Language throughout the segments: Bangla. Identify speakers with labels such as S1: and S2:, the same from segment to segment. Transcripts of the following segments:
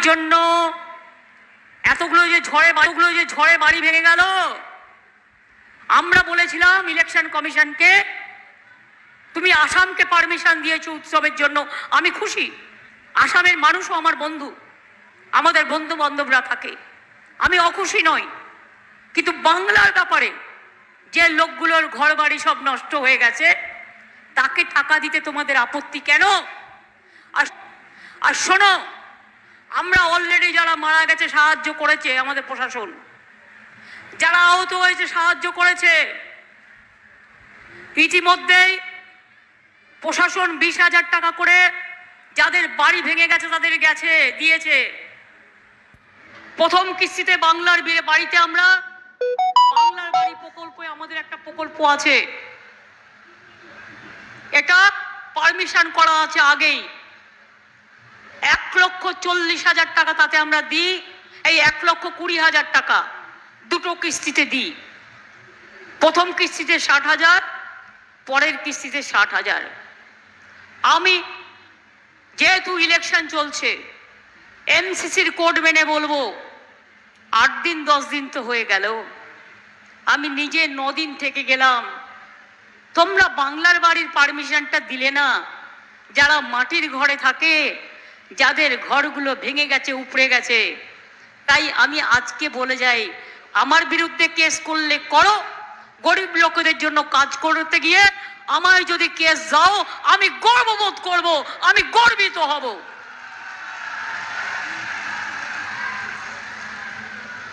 S1: জন্য এতগুলো যে ঝড়ে বাড়িগুলো যে ঝড়ে বাড়ি ভেঙে গেল। আমরা বলেছিলাম ইলেকশন কমিশনকে, তুমি আসামকে পারমিশন দিয়েছ উৎসবের জন্য। আমি খুশি। আসামের মানুষও আমার বন্ধু। আমাদের বন্ধু বান্ধবরা থাকে। আমি অখুশি নই। কিন্তু বাংলার ব্যাপারে যে লোকগুলোর ঘর বাড়ি সব নষ্ট হয়ে গেছে, তাকে টাকা দিতে তোমাদের আপত্তি কেন? আর আর শোনো আমরা অলরেডি যারা মারা গেছে, সাহায্য করেছে আমাদের প্রশাসন। যারা আহত হয়েছে, সাহায্য করেছে। ইতিমধ্যেই প্রশাসন বিশ হাজার টাকা করে যাদের বাড়ি ভেঙে গেছে, তাদের গেছে, দিয়েছে। প্রথম কিস্তিতে বাংলার বাড়িতে আমরা বাংলার বাড়ি প্রকল্পে আমাদের একটা প্রকল্প আছে। এটা পারমিশন করা আছে আগেই। এক লক্ষ চল্লিশ হাজার টাকা তাতে আমরা দিই, এই এক লক্ষ কুড়ি হাজার টাকা দুটো কিস্তিতে দিই। প্রথম কিস্তিতে ষাট হাজার, পরের কিস্তিতে ষাট হাজার। আমি যেহেতু ইলেকশন চলছে এমসিসির কোড মেনে বলব, আট দিন, দশ দিন তো হয়ে গেল। আমি নিজে দিন থেকে গেলাম। তোমরা বাংলার বাড়ির পারমিশনটা দিলে না, যারা মাটির ঘরে থাকে যাদের ঘরগুলো ভেঙে গেছে, উপড়ে গেছে। তাই আমি আজকে বলে যাই, আমার বিরুদ্ধে কেস করলে করো। গরিব লোকেদের জন্য কাজ করতে গিয়ে আমায় যদি কেস যাও আমি গর্ববোধ করব, আমি গর্বিত হব।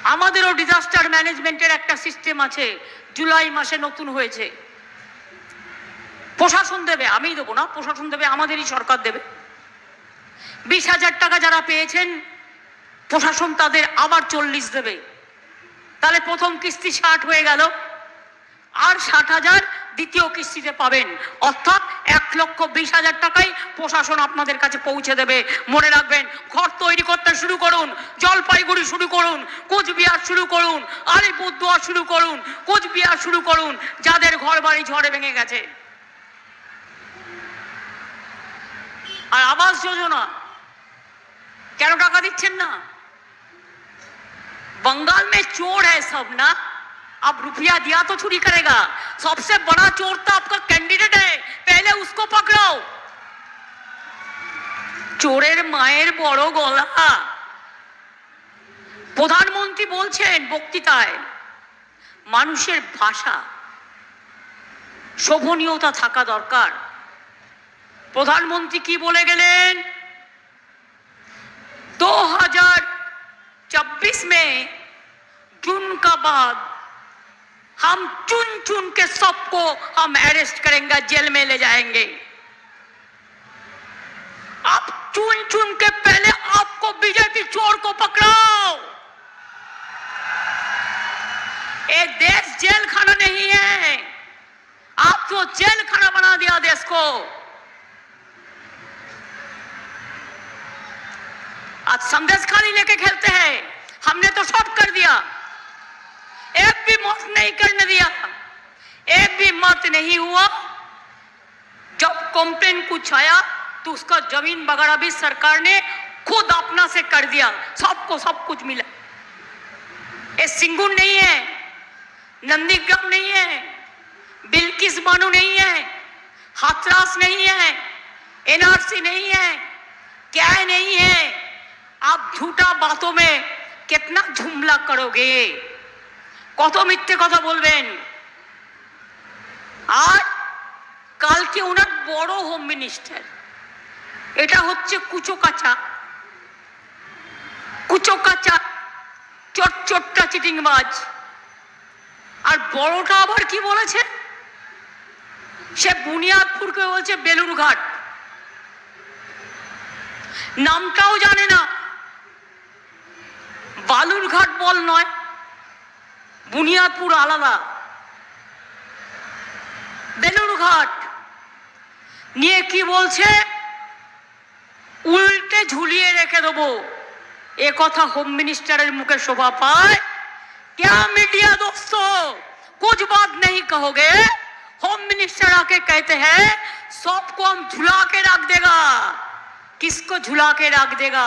S1: আমাদেরও ডিজাস্টার ম্যানেজমেন্টের একটা সিস্টেম আছে, জুলাই মাসে নতুন হয়েছে। প্রশাসন দেবে, আমিই দেবো না, প্রশাসন দেবে, আমাদেরই সরকার দেবে। বিশ হাজার টাকা যারা পেয়েছেন, প্রশাসন তাদের আবার চল্লিশ দেবে। তাহলে প্রথম কিস্তি ষাট হয়ে গেল। আর ষাট হাজার দ্বিতীয় কিস্তিতে পাবেন। অর্থাৎ এক লক্ষ বিশ হাজার টাকাই প্রশাসন আপনাদের কাছে পৌঁছে দেবে। মনে রাখবেন, ঘর তৈরি করতে শুরু করুন, জলপাইগুড়ি শুরু করুন, কোচবিহার শুরু করুন, আলিপুরদুয়ার শুরু করুন, কোচবিহার শুরু করুন, যাদের ঘর বাড়ি ঝড়ে ভেঙে গেছে। আর আবাস যোজনা কেন টাকা দিচ্ছেন না बंगाल में चोर है सब ना अब रुपया दिया तो चोरी करेगा सबसे बड़ा चोर तो आपका कैंडिडेट है पहले उसको पकड़ो চোরের মায়ের বড় গলা প্রধানমন্ত্রী বলছেন বক্তৃতায় মানুষের ভাষা শোভনীয়তা থাকা দরকার প্রধানমন্ত্রী কি বলে গেলেন में जून का बाद हम चुन चुन के सबको हम अरेस्ट करेंगे, जेल में ले जाएँगे। आप चुन चुन के पहले आपको बीजेपी चोर को पकड़ाओ। ये देश जेल खाना नहीं है। आप तो जेल खाना बना दिया देश को। आज संदेश खाली लेके खेलते हैं। हमने तो सब कर दिया। एक भी मत नहीं करने दिया। एक भी मत नहीं हुआ। जब कंप्लेन कुछ आया तो उसका ज़मीन वगैरह भी सरकार ने खुद अपना से कर दिया। सबको सब कुछ मिला। ये सिंगुर नहीं है, नंदीग्राम नहीं है, बिल्किस बानो नहीं है, हाथरास नहीं है, एनआरसी नहीं है, क्या नहीं है। आप झूठा बातों में কেতনা ঝুমলা করোগে। কত মিথ্যে কথা বলবেন? আর কালকে ওনার বড় হোম মিনিস্টার। এটা হচ্ছে কুচো কাঁচা কুচো কাঁচা চটচটটা চিটিংবাজ। আর বড়টা আবার কি বলেছে? সে বুনিয়াদপুরকে বলছে বেলুরঘাট। নামটাও জানে না। বালুরঘাট বল নয় বুনিয়াদপুর আলাদা বেলুরঘাট নিয়ে কি বলছে উল্টে ঝুলিয়ে রেখে দেবো এ কথা হোম মিনিস্টারের মুখে শোভা পায় क्या मीडिया दोस्तों कुछ बात नहीं कहोगे होम मिनिस्टर आके कहते हैं सबको हम झुला के रख देगा किसको झुला के रख देगा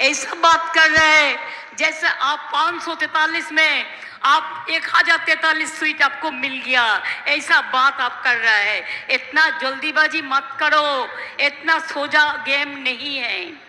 S1: ऐसा बात कर रहे हैं, जैसे आप पाँच में, आप एक हज़ार तैतालीस सीट आपको मिल गया। ऐसा बात आप कर रहा है। इतना जल्दीबाजी मत करो। इतना सोजा गेम नहीं है।